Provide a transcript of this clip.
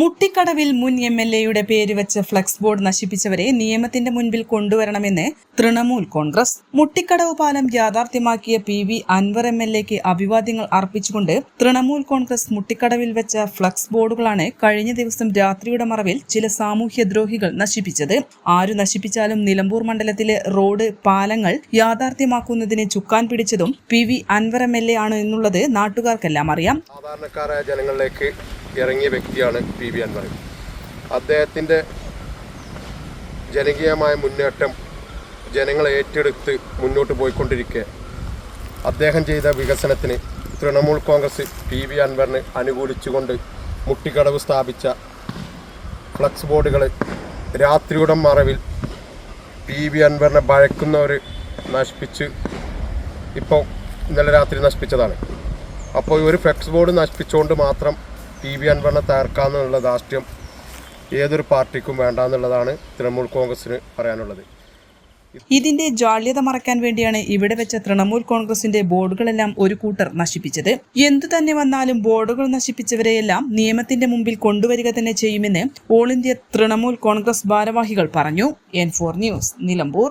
മുട്ടിക്കടവിൽ മുൻ M L എയുടെ പേര് വെച്ച് ഫ്ലക്സ് ബോർഡ് നശിപ്പിച്ചവരെ നിയമത്തിന്റെ മുൻപിൽ കൊണ്ടുവരണമെന്ന് തൃണമൂൽ കോൺഗ്രസ്. മുട്ടിക്കടവ് പാലം യാഥാർത്ഥ്യമാക്കിയ P V Anvar M L എക്ക് അഭിവാദ്യങ്ങൾ അർപ്പിച്ചുകൊണ്ട് തൃണമൂൽ കോൺഗ്രസ് മുട്ടിക്കടവിൽ വെച്ച ഫ്ലക്സ് ബോർഡുകളാണ് കഴിഞ്ഞ ദിവസം രാത്രിയുടെ മറവിൽ ചില സാമൂഹ്യദ്രോഹികൾ നശിപ്പിച്ചത്. ആരു നശിപ്പിച്ചാലും നിലമ്പൂർ മണ്ഡലത്തിലെ റോഡ് പാലങ്ങൾ യാഥാർത്ഥ്യമാക്കുന്നതിന് ചുക്കാൻ പിടിച്ചതും P V Anvar M L A ആണ് എന്നുള്ളത് നാട്ടുകാർക്കെല്ലാം അറിയാം. സാധാരണക്കാരായ ജനങ്ങളിലേക്ക് ഇറങ്ങിയ വ്യക്തിയാണ് പി വി അൻവർ. അദ്ദേഹത്തിന്റെ ജനകീയമായ മുന്നേറ്റം ജനങ്ങളെ ഏറ്റെടുത്ത് മുന്നോട്ട് പോയിക്കൊണ്ടിരിക്കെ. അദ്ദേഹം ചെയ്ത വികസനത്തിന് തൃണമൂൽ കോൺഗ്രസ് പി വി അൻവറിന് അനുകൂലിച്ചുകൊണ്ട് മുട്ടിക്കടവ് സ്ഥാപിച്ച ഫ്ലക്സ് ബോർഡുകൾ രാത്രിയുടെ മറവിൽ പി വി അൻവറിനെ ഭയക്കുന്നവർ നശിപ്പിച്ച് ഇപ്പോൾ ഇന്നലെ രാത്രി നശിപ്പിച്ചതാണ്. അപ്പോൾ ഒരു ഫ്ലക്സ് ബോർഡ് നശിപ്പിച്ചുകൊണ്ട് മാത്രം പി വി അൻവറിനെ തകർക്കാമെന്നുള്ള ധാർഷ്ട്യം ഏതൊരു പാർട്ടിക്കും വേണ്ടാന്നുള്ളതാണ് തൃണമൂൽ കോൺഗ്രസിന് പറയാനുള്ളത്. ഇതിന്റെ ജാള്യത മറക്കാൻ വേണ്ടിയാണ് ഇവിടെ വെച്ച തൃണമൂൽ കോൺഗ്രസിന്റെ ബോർഡുകളെല്ലാം ഒരു കൂട്ടർ നശിപ്പിച്ചത്. എന്തു തന്നെ വന്നാലും ബോർഡുകൾ നശിപ്പിച്ചവരെയെല്ലാം നിയമത്തിന്റെ മുമ്പിൽ കൊണ്ടുവരിക തന്നെ ചെയ്യുമെന്ന് ഓൾ ഇന്ത്യ തൃണമൂൽ കോൺഗ്രസ് ഭാരവാഹികൾ പറഞ്ഞു. N four news Nilambur.